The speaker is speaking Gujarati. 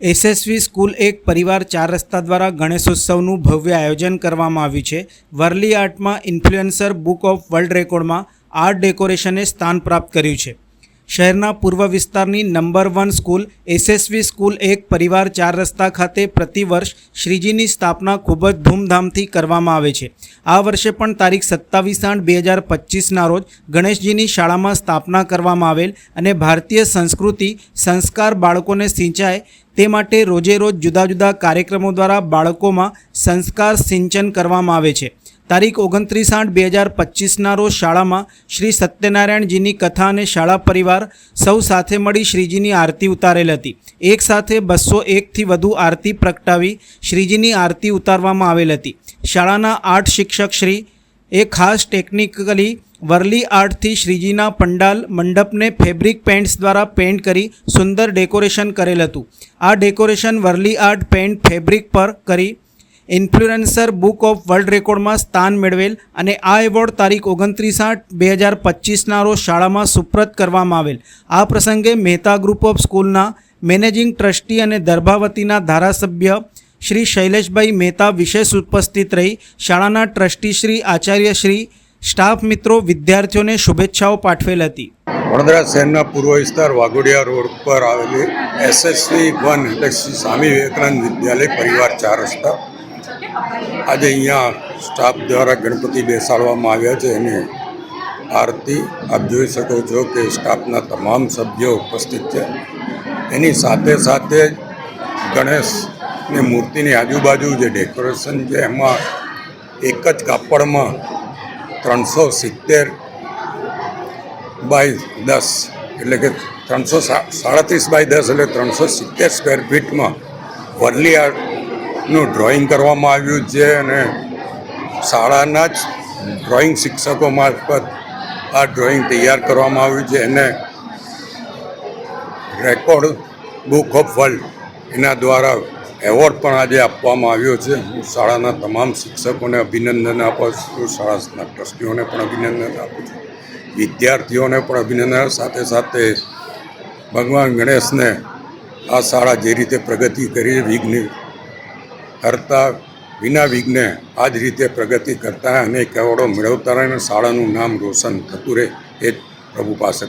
એસએસવી સ્કૂલ એક પરિવાર ચાર રસ્તા દ્વારા ગણેશોત્સવનું ભવ્ય આયોજન કરવામાં આવ્યું છે. વર્લી આર્ટમાં ઇન્ફ્લુએન્સર બુક ઓફ વર્લ્ડ રેકોર્ડમાં આર્ટ ડેકોરેશને સ્થાન પ્રાપ્ત કર્યું છે. શહેરના પૂર્વ વિસ્તારની number one school, SSV school એક પરિવાર ચાર રસ્તા ખાતે પ્રતિવર્ષ શ્રીજીની સ્થાપના ખૂબ જ ધૂમધામથી કરવામાં આવે છે. આ વર્ષે પણ તારીખ સત્તાવીસ આઠ બે હજાર પચીસના રોજ ગણેશજીની શાળામાં સ્થાપના કરવામાં આવેલ અને ભારતીય સંસ્કૃતિ સંસ્કાર બાળકોને સિંચાય તે માટે રોજે રોજ જુદા જુદા કાર્યક્રમો દ્વારા બાળકોમાં સંસ્કાર સિંચન કરવામાં આવે છે. તારીખ ઓગણત્રીસ આઠ બે હજાર પચીસના રોજ શાળામાં શ્રી સત્યનારાયણજીની કથા અને શાળા પરિવાર સૌ સાથે મળી શ્રીજીની આરતી ઉતારેલ હતી. એક સાથે બસો એકથી વધુ આરતી પ્રગટાવી શ્રીજીની આરતી ઉતારવામાં આવેલ હતી. શાળાના આર્ટ શિક્ષક શ્રી એ ખાસ ટેકનિકલી વરલી આર્ટથી શ્રીજીના પંડાલ મંડપને ફેબ્રિક પેઇન્ટ્સ દ્વારા પેઇન્ટ કરી સુંદર ડેકોરેશન કરેલ હતું. આ decoration Warli art paint fabric પર કરી ઇન્ફ્લુએન્સર બુક ઓફ વર્લ્ડ રેકોર્ડમાં સ્થાન મેળવેલ અને આ એવોર્ડ તારીખ ઓગણત્રીસ આઠ, બે હજાર પચીસના રોજ શાળામાં સુપ્રત કરવામાં આવેલ. આ પ્રસંગે મહેતા ગ્રુપ ઓફ સ્કૂલના મેનેજિંગ ટ્રસ્ટી અને દર્ભાવતીના ધારાસભ્ય શ્રી શૈલેષભાઈ મહેતા વિશેષ ઉપસ્થિત રહી. શાળાના ટ્રસ્ટી શ્રી આચાર્ય શ્રી, સ્ટાફ મિત્રો, વિદ્યાર્થીઓને શુભેચ્છાઓ પાઠવેલ હતી. વડોદરા શહેરના પૂર્વ વિસ્તાર વાઘોડિયા રોડ પર આવેલી એસએસવી વન, એટલે સ્વામી વિવેકાનંદ વિદ્યાલય, પરિવાર ચાર રસ્તા. આજે અહીંયા સ્ટાફ દ્વારા ગણપતિ બેસાડવામાં આવ્યા છે એની આરતી આપ જોઈ શકો છો કે સ્ટાફના તમામ સભ્યો ઉપસ્થિત છે. એની સાથે સાથે ગણેશની મૂર્તિની આજુબાજુ જે ડેકોરેશન છે એમાં એક જ કાપડમાં ત્રણસો સિત્તેર બાય દસ એટલે કે ત્રણસો સાડત્રીસ બાય દસ એટલે ત્રણસો સિત્તેર સ્ક્વેર ફીટમાં વરલી આર્ટનું ડ્રોઈંગ કરવામાં આવ્યું છે અને શાળાના જ ડ્રોઈંગ શિક્ષકો મારફત આ ડ્રોઈંગ તૈયાર કરવામાં આવ્યું છે એને રેકોર્ડ બુક ઓફ વર્લ્ડ એના દ્વારા એવોર્ડ પણ આજે આપવામાં આવ્યો છે. હું શાળાના તમામ શિક્ષકોને અભિનંદન આપું છું. શાળાના ટ્રસ્ટીઓને પણ અભિનંદન આપું છું. વિદ્યાર્થીઓને પણ અભિનંદન સાથે સાથે ભગવાન ગણેશને આ શાળા જે રીતે પ્રગતિ કરી, વિઘ્ન કરતા વિના વિઘ્ને આ જ રીતે પ્રગતિ કરતા અનેક એવોર્ડો મેળવતા રહે અને શાળાનું નામ રોશન થતું રહે એ પ્રભુ પાસે